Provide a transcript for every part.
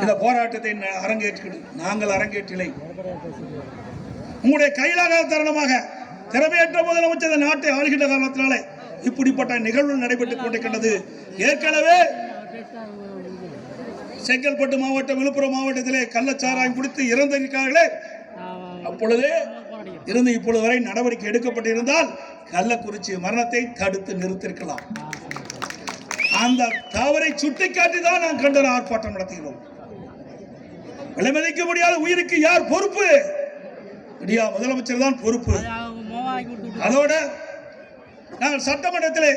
இந்த போராட்டத்தை ந- நாங்கள் அரங்கேற்றிலை உங்களுடைய கையிலாக தருணமாக திறமையற்ற முதலமைச்சர் இந்த நாட்டை ஆளுகின்ற காரணத்தினாலே இப்படிப்பட்ட நிகழ்வு நடைபெற்றுக் கொண்டிருக்கின்றது. ஏற்கனவே செங்கல்பட்டு மாவட்டம் விழுப்புரம் மாவட்டத்திலே கள்ளச்சாராயம் குடித்து இறந்திருக்கிறார்களே. அப்பொழுதே இருந்து இப்பொழுது வரை நடவடிக்கை எடுக்கப்பட்டிருந்தால் கள்ளக்குறிச்சி மரணத்தை தடுத்து நிறுத்திருக்கலாம். அந்த தவறை சுட்டிக்காட்டி தான் நாம் கண்டன ஆர்ப்பாட்டம் நடத்துகிறோம். விலைமதிக்க முடியாத உயிருக்கு யார் பொறுப்பு? இந்தியா முதலமைச்சர் தான் பொறுப்பு. அதோட நாங்கள் சட்டமன்றத்திலே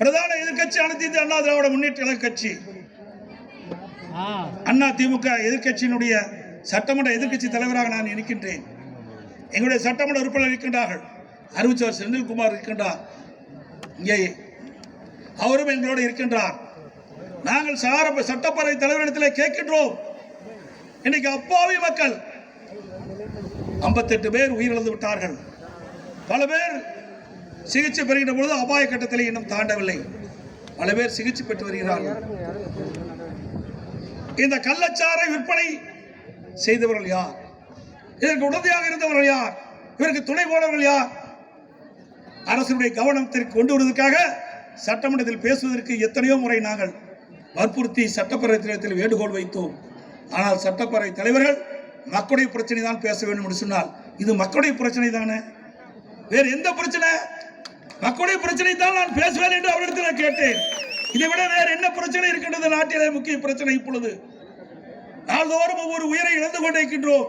பிரதான எதிர்க்கட்சி அனைத்து இந்திய அண்ணா திராவிட முன்னேற்ற கட்சி. அண்ணா திமுக எதிர்க்கட்சியினுடைய சட்டமன்ற எதிர்க்கட்சி தலைவராக நான் இருக்கின்றேன். எங்களுடைய சட்டமன்ற உறுப்பினர் இருக்கின்றார்கள். அறிவிச்சவர் செந்தில்குமார் இருக்கின்றார். இங்கே அவரும் எங்களோடு இருக்கின்றார். நாங்கள் சார சட்டப்பேரவை தலைவரிடத்தில் கேட்கின்றோம். இன்னைக்கு அப்பாவி மக்கள் 58 பேர் உயிரிழந்து விட்டார்கள். பல பேர் சிகிச்சை பெறுகின்ற பொழுது அபாய கட்டத்தில் இன்னும் தாண்டவில்லை. பல பேர் சிகிச்சை பெற்று வருகிறார்கள். இந்த கள்ளச்சாரை விற்பனை செய்தவர்கள் யார்? இதற்கு உடந்தையாக இருந்தவர்கள் யார்? இவருக்கு துணை போனவர்கள் யார்? அரசுடைய கவனத்திற்கு கொண்டு வருவதற்காக சட்டமன்றத்தில் பேசுவதற்கு எத்தனையோ முறை நாங்கள் வற்புறுத்தி சட்டப்பேரவை தலைவரத்தில் வேண்டுகோள் வைத்தோம். ஆனால் சட்டப்பேரவை தலைவர்கள் மக்களுடைய பிரச்சனை தான் பேச வேண்டும் என்று சொன்னால் இது மக்களுடைய பிரச்சனை தானே? வேறு எந்த பிரச்சனை? மக்களுடைய பிரச்சனை தான் நான் பேசுவேன் என்று அவரிடத்தில் நான் கேட்டேன். இதை விட வேறு என்ன பிரச்சனை இருக்கின்றது? நாட்டிலே முக்கிய பிரச்சனை இப்பொழுது. நாள்தோறும் ஒவ்வொரு உயிரை இழந்து கொண்டிருக்கின்றோம்.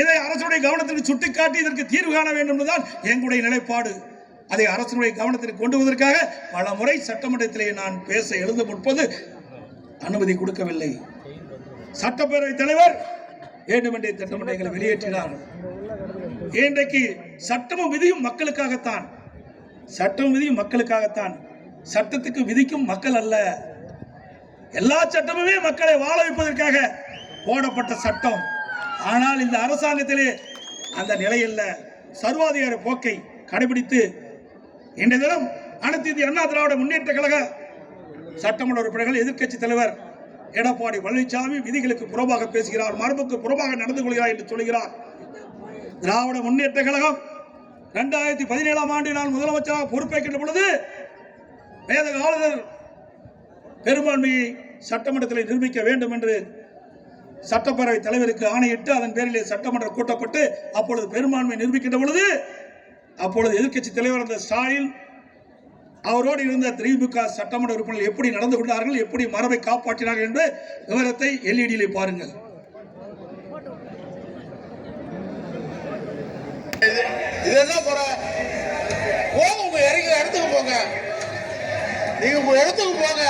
இதை அரசுடைய கவனத்திற்கு சுட்டிக்காட்டி இதற்கு தீர்வு காண வேண்டும் என்றுதான் எங்களுடைய நிலைப்பாடு. அதை அரசனுடைய கவனத்திற்கு கொண்டு வருவதற்காக பல முறை சட்டமன்றத்திலே நான் பேச எழுத முற்பது அனுமதி கொடுக்கவில்லை. சட்டப்பேரவை தலைவர் வேண்டுமென்றே திட்டமன்றங்களை வெளியேற்றினார். இன்றைக்கு சட்டமும் விதியும் மக்களுக்காகத்தான். சட்டமும் விதியும் மக்களுக்காகத்தான். சட்டத்துக்கு விதிக்கும் மக்கள் அல்ல. எல்லா சட்டமுமே மக்களை வாழ வைப்பதற்காக போடப்பட்ட சட்டம். ஆனால் இந்த அரசாங்கத்திலே அந்த நிலையல்ல சர்வாதிகார போக்கை கடைபிடித்து இன்றைய தினம் அனைத்து இந்திய அண்ணா திராவிட முன்னேற்ற கழக சட்டமன்ற உறுப்பினர்கள் எதிர்க்கட்சி தலைவர் எடப்பாடி பழனிசாமி விதிகளுக்கு புறம்பாக பேசுகிறார் மரபுக்கு புறம்பாக நடந்து கொள்கிறார் என்று சொல்கிறார் திராவிட முன்னேற்ற கழகம் இரண்டாயிரத்தி பதினேழாம் ஆண்டு நான் முதலமைச்சராக பொறுப்பேற்கின்ற பொழுது வேத ஆளுநர் பெரும்பான்மையை சட்டமன்றத்தில் நிரூபிக்க வேண்டும் என்று சட்டப்பேரவை தலைவருக்கு ஆணையிட்டு அதன் பேரிலே சட்டமன்றம் கூட்டப்பட்டு அப்பொழுது பெரும்பான்மை நிரூபிக்கின்ற பொழுது அப்பொழுது எதிர்க்கட்சி தலைவர் இருந்த ஸ்டாலின் அவரோடு இருந்த திமுக சட்டமன்ற உறுப்பினர்கள் எப்படி நடந்து கொண்டார்கள் எப்படி மரபை காப்பாற்றினார்கள் என்ற விவரத்தை எல்இடியிலே பாருங்கள். இது என்ன குறை போங்க உங்க இடத்துக்கு போங்க. நீங்க உங்க இடத்துக்கு போங்க.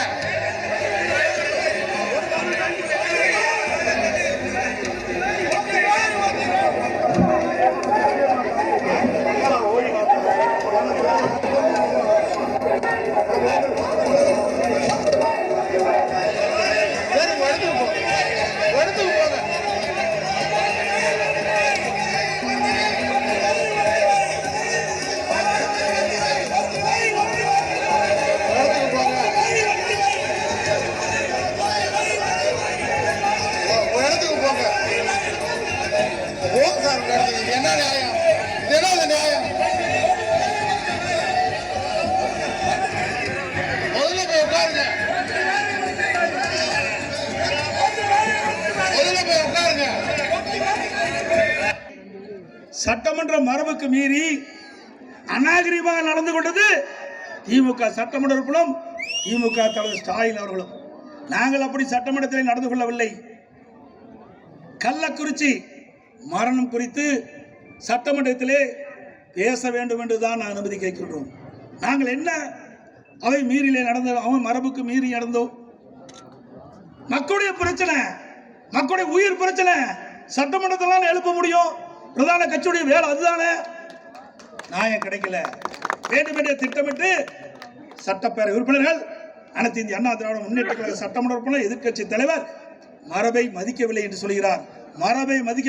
சட்டமன்ற மரபுக்கு மீறி அநாகரிகமாக நடந்து கொண்டது திமுக சட்டமன்ற உறுப்பினரும் திமுக தலைவர் ஸ்டாலின் அவர்களும். நாங்கள் அப்படி சட்டமன்றத்தில் நடந்து கொள்ளவில்லை. கள்ளக்குறிச்சி மரணம் குறித்து சட்டமன்றத்திலே பேச வேண்டும் என்று தான் அனுமதி கேட்கின்றோம். நாங்கள் என்ன அவை மீறிலே நடந்த அவன் மரபுக்கு மீறி நடந்தோம் மக்களுடைய பிரச்சனை மக்களுடைய உயிர் பிரச்சனை சட்டமன்றத்திலான எழுப்ப முடியும்? பிரதான கட்சியுடைய வேலை அதுதானே? நியாயம் கிடைக்கல. வேண்டுமென்றே திட்டமிட்டு சட்டப்பேரவை உறுப்பினர்கள் அனைத்து இந்திய அண்ணா திராவிட முன்னேற்ற கழக சட்டமன்ற உறுப்பினர் எதிர்க்கட்சி தலைவர் மரபை மதிக்கவில்லை என்று சொல்கிறார். மரபை மதிக்க